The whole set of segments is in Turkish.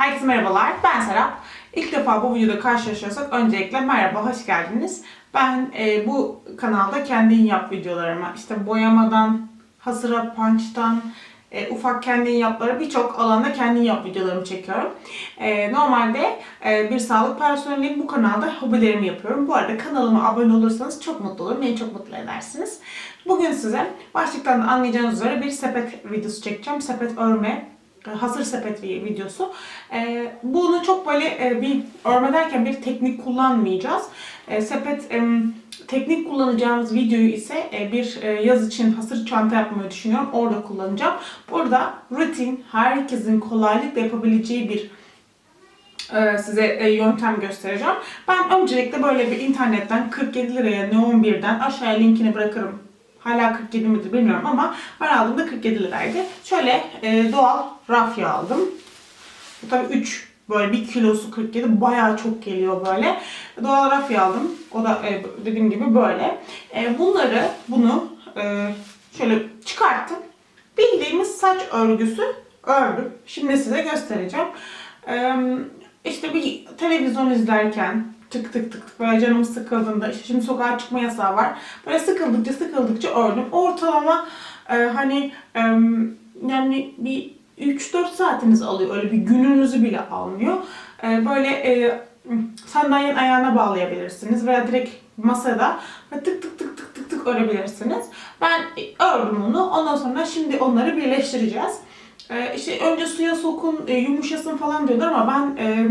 Herkese merhabalar, ben Serap. İlk defa bu videoda karşılaşıyorsak öncelikle merhaba, hoş geldiniz. Ben e, bu kanalda kendin yap videolarıma, işte boyamadan, hazıra punch'tan, e, ufak kendin yapları birçok alanda kendin yap videolarımı çekiyorum. E, normalde e, bir sağlık personeliyim. Bu kanalda hobilerimi yapıyorum. Bu arada kanalıma abone olursanız çok mutlu olurum. Beni çok mutlu edersiniz. Bugün size başlıktan da anlayacağınız üzere bir sepet videosu çekeceğim. Sepet örme hazır sepet vi- videosu. Ee, bunu çok böyle e, bir örme derken bir teknik kullanmayacağız. E, sepet em, teknik kullanacağımız videoyu ise e, bir e, yaz için hazır çanta yapmayı düşünüyorum. Orada kullanacağım. Burada rutin, herkesin kolaylıkla yapabileceği bir e, size e, yöntem göstereceğim. Ben öncelikle böyle bir internetten 47 liraya Neon 1'den aşağıya linkini bırakırım. Hala 47 midir bilmiyorum ama ben aldığımda 47 liraydı. Şöyle e, doğal rafya aldım. Bu tabii 3 böyle 1 kilosu 47 bayağı çok geliyor böyle. Doğal rafya aldım. O da e, dediğim gibi böyle. E, bunları bunu e, şöyle çıkarttım. Bildiğimiz saç örgüsü ördüm. Şimdi size göstereceğim. E, işte bir televizyon izlerken tık tık tık tık böyle canım sıkıldığında işte şimdi sokağa çıkma yasağı var. Böyle sıkıldıkça sıkıldıkça ördüm. Ortalama e, hani e, yani bir 3-4 saatiniz alıyor. Öyle bir gününüzü bile almıyor. E, böyle e, sandalyenin ayağına bağlayabilirsiniz veya direkt masada ve tık tık tık tık tık tık örebilirsiniz. Ben ördüm onu. Ondan sonra şimdi onları birleştireceğiz. Ee, işte önce suya sokun, e, yumuşasın falan diyorlar ama ben e,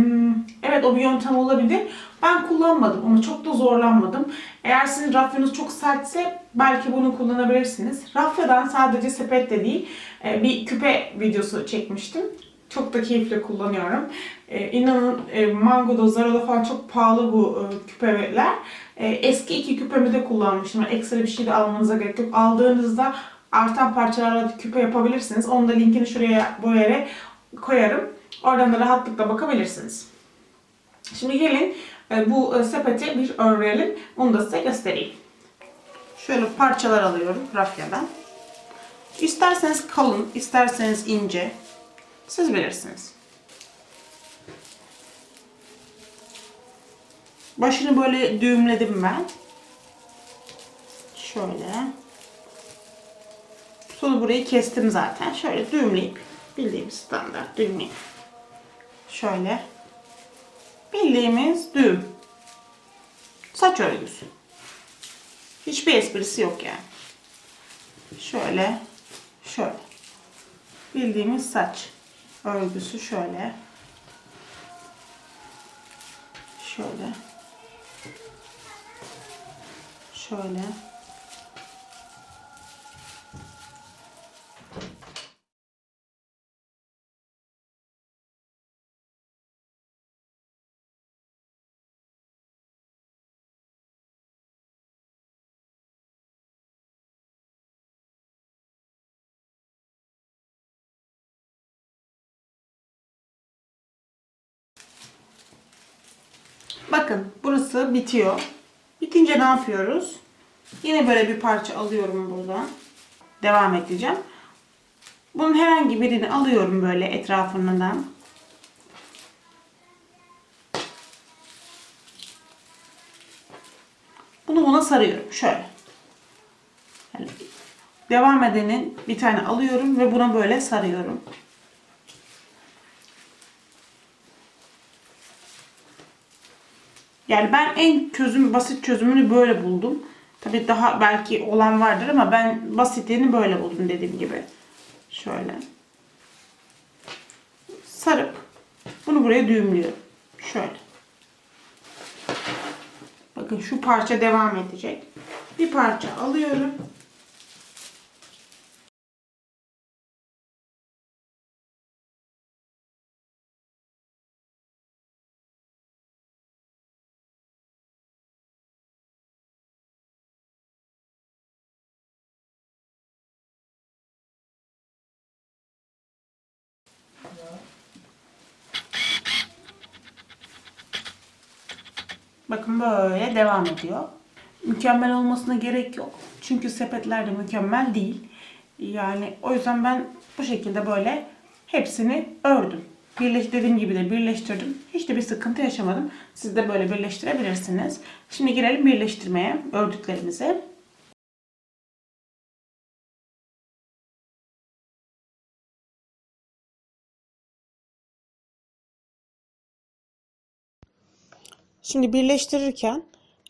evet o bir yöntem olabilir. Ben kullanmadım ama çok da zorlanmadım. Eğer sizin rafyanız çok sertse belki bunu kullanabilirsiniz. Rafyadan sadece sepet de değil e, bir küpe videosu çekmiştim. Çok da keyifle kullanıyorum. E, inanın e, Mango'da, Zara'da falan çok pahalı bu e, küpeler. E, eski iki küpemi de kullanmıştım. Ekstra bir şey de almanıza gerek yok. Aldığınızda artan parçalarla küpe yapabilirsiniz. Onun da linkini şuraya bu yere koyarım. Oradan da rahatlıkla bakabilirsiniz. Şimdi gelin bu e, sepeti bir örneğelim. Onu da size göstereyim. Şöyle parçalar alıyorum rafyadan. İsterseniz kalın, isterseniz ince. Siz bilirsiniz. Başını böyle düğümledim ben. Şöyle. Solu burayı kestim zaten. Şöyle düğümleyip bildiğimiz standart düğümleyip şöyle bildiğimiz düğüm. Saç örgüsü. Hiçbir esprisi yok yani. Şöyle şöyle. Bildiğimiz saç örgüsü şöyle. Şöyle. Şöyle. Bakın burası bitiyor. Bitince ne yapıyoruz? Yine böyle bir parça alıyorum buradan. Devam edeceğim. Bunun herhangi birini alıyorum böyle etrafından. Bunu buna sarıyorum. Şöyle. Yani devam edenin bir tane alıyorum ve buna böyle sarıyorum. Yani ben en çözüm basit çözümünü böyle buldum. Tabii daha belki olan vardır ama ben basitini böyle buldum dediğim gibi. Şöyle. Sarıp bunu buraya düğümlüyorum. Şöyle. Bakın şu parça devam edecek. Bir parça alıyorum. Bakın böyle devam ediyor. Mükemmel olmasına gerek yok. Çünkü sepetler de mükemmel değil. Yani o yüzden ben bu şekilde böyle hepsini ördüm. Birleş, dediğim gibi de birleştirdim. Hiç de bir sıkıntı yaşamadım. Siz de böyle birleştirebilirsiniz. Şimdi girelim birleştirmeye ördüklerimize. Şimdi birleştirirken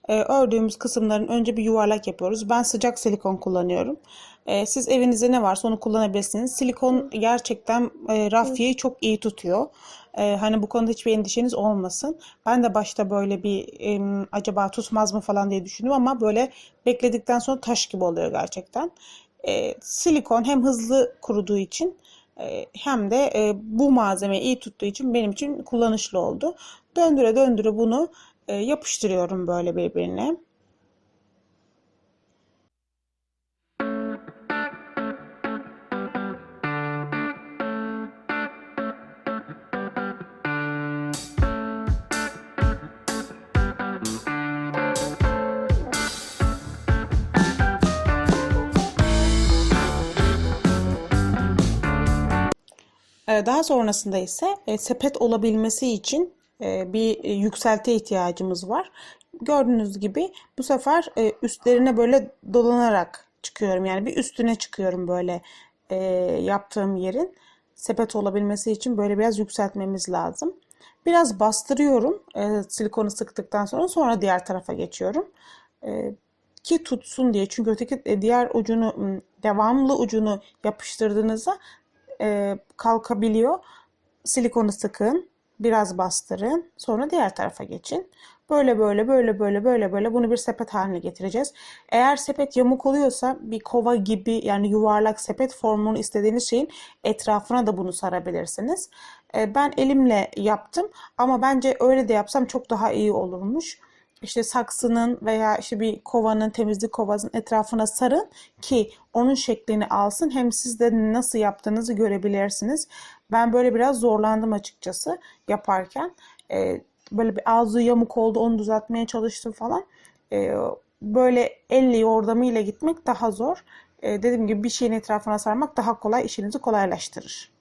e, ördüğümüz kısımların önce bir yuvarlak yapıyoruz. Ben sıcak silikon kullanıyorum. E, siz evinizde ne varsa onu kullanabilirsiniz. Silikon gerçekten e, rafyeyi çok iyi tutuyor. E, hani bu konuda hiçbir endişeniz olmasın. Ben de başta böyle bir e, acaba tutmaz mı falan diye düşündüm ama böyle bekledikten sonra taş gibi oluyor gerçekten. E, silikon hem hızlı kuruduğu için e, hem de e, bu malzeme iyi tuttuğu için benim için kullanışlı oldu. Döndüre döndüre bunu e, yapıştırıyorum böyle birbirine. Ee, Daha sonrasında ise e, sepet olabilmesi için e, bir e, yükselte ihtiyacımız var. Gördüğünüz gibi bu sefer e, üstlerine böyle dolanarak çıkıyorum. Yani bir üstüne çıkıyorum böyle e, yaptığım yerin. Sepet olabilmesi için böyle biraz yükseltmemiz lazım. Biraz bastırıyorum e, silikonu sıktıktan sonra sonra diğer tarafa geçiyorum. E, ki tutsun diye. Çünkü öteki e, diğer ucunu devamlı ucunu yapıştırdığınızda e, kalkabiliyor. Silikonu sıkın, biraz bastırın, sonra diğer tarafa geçin. Böyle böyle böyle böyle böyle böyle bunu bir sepet haline getireceğiz. Eğer sepet yamuk oluyorsa bir kova gibi yani yuvarlak sepet formunu istediğiniz şeyin etrafına da bunu sarabilirsiniz. E, ben elimle yaptım ama bence öyle de yapsam çok daha iyi olurmuş işte saksının veya işte bir kovanın temizlik kovasının etrafına sarın ki onun şeklini alsın. Hem siz de nasıl yaptığınızı görebilirsiniz. Ben böyle biraz zorlandım açıkçası yaparken. Ee, böyle bir ağzı yamuk oldu onu düzeltmeye çalıştım falan. Ee, böyle elle yordamıyla gitmek daha zor. Ee, dediğim gibi bir şeyin etrafına sarmak daha kolay işinizi kolaylaştırır.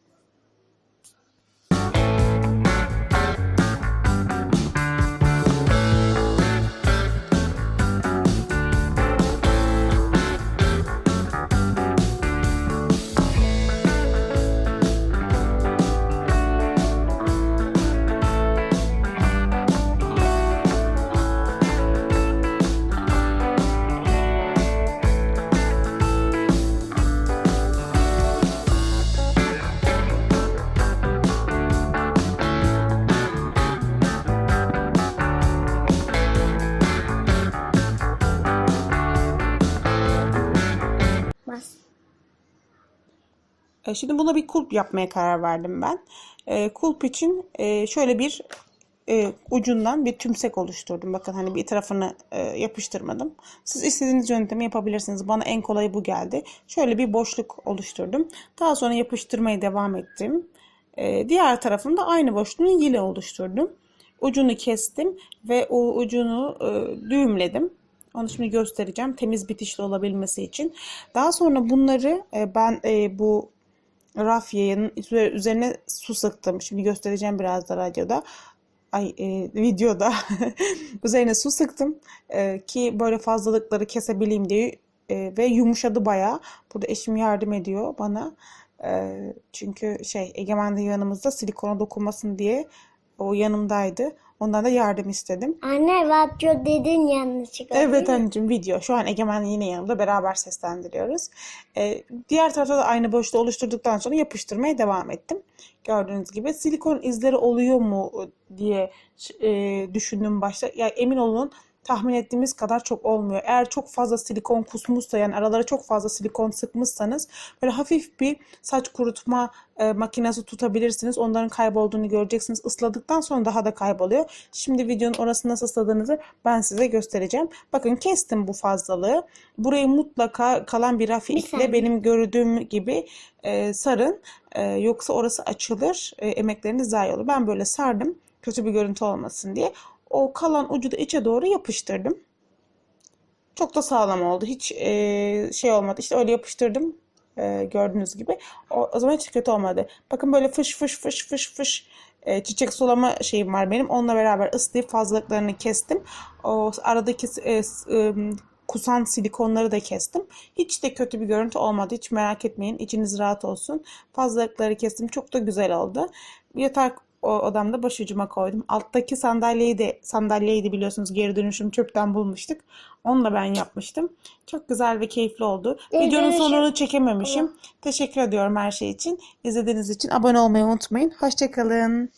Şimdi buna bir kulp yapmaya karar verdim ben. E, kulp için e, şöyle bir e, ucundan bir tümsek oluşturdum. Bakın hani bir tarafını e, yapıştırmadım. Siz istediğiniz yöntemi yapabilirsiniz. Bana en kolayı bu geldi. Şöyle bir boşluk oluşturdum. Daha sonra yapıştırmaya devam ettim. E, diğer tarafında aynı boşluğu yine oluşturdum. Ucunu kestim ve o ucunu e, düğümledim. Onu şimdi göstereceğim temiz bitişli olabilmesi için. Daha sonra bunları e, ben e, bu rafyanın üzerine su sıktım. Şimdi göstereceğim biraz da radyoda. Ay e, videoda üzerine su sıktım E, ki böyle fazlalıkları kesebileyim diye E, ve yumuşadı bayağı. Burada eşim yardım ediyor bana. E, çünkü şey Egemen de yanımızda silikona dokunmasın diye o yanımdaydı. Ondan da yardım istedim. Anne radyo dedin yanlışlıkla. Evet anneciğim video. Şu an Egemen yine yanımda beraber seslendiriyoruz. Ee, diğer tarafta da aynı boşluğu oluşturduktan sonra yapıştırmaya devam ettim. Gördüğünüz gibi silikon izleri oluyor mu diye e, düşündüm başta. Ya emin olun tahmin ettiğimiz kadar çok olmuyor. Eğer çok fazla silikon kusmuşsa yani aralara çok fazla silikon sıkmışsanız böyle hafif bir saç kurutma e, makinesi tutabilirsiniz. Onların kaybolduğunu göreceksiniz. Isladıktan sonra daha da kayboluyor. Şimdi videonun orasını nasıl ısladığınızı ben size göstereceğim. Bakın kestim bu fazlalığı. Burayı mutlaka kalan bir rafi Bir iple saniye. benim gördüğüm gibi e, sarın. E, yoksa orası açılır. E, emekleriniz zayi olur. Ben böyle sardım. Kötü bir görüntü olmasın diye. O kalan ucu da içe doğru yapıştırdım. Çok da sağlam oldu. Hiç e, şey olmadı. İşte öyle yapıştırdım. e, gördüğünüz gibi. O, o zaman hiç kötü olmadı. Bakın böyle fış fış fış fış fış e, çiçek sulama şeyim var benim. Onunla beraber ıslayıp fazlalıklarını kestim. O aradaki e, e, kusan silikonları da kestim. Hiç de kötü bir görüntü olmadı. Hiç merak etmeyin. İçiniz rahat olsun. Fazlalıkları kestim. Çok da güzel oldu. Yatak o odamda başucuma koydum. Alttaki sandalyeyi de sandalyeydi biliyorsunuz geri dönüşüm çöpten bulmuştuk. Onu da ben yapmıştım. Çok güzel ve keyifli oldu. Geri Videonun dönüşüm- sonunu çekememişim. Teşekkür ediyorum her şey için. İzlediğiniz için abone olmayı unutmayın. Hoşçakalın.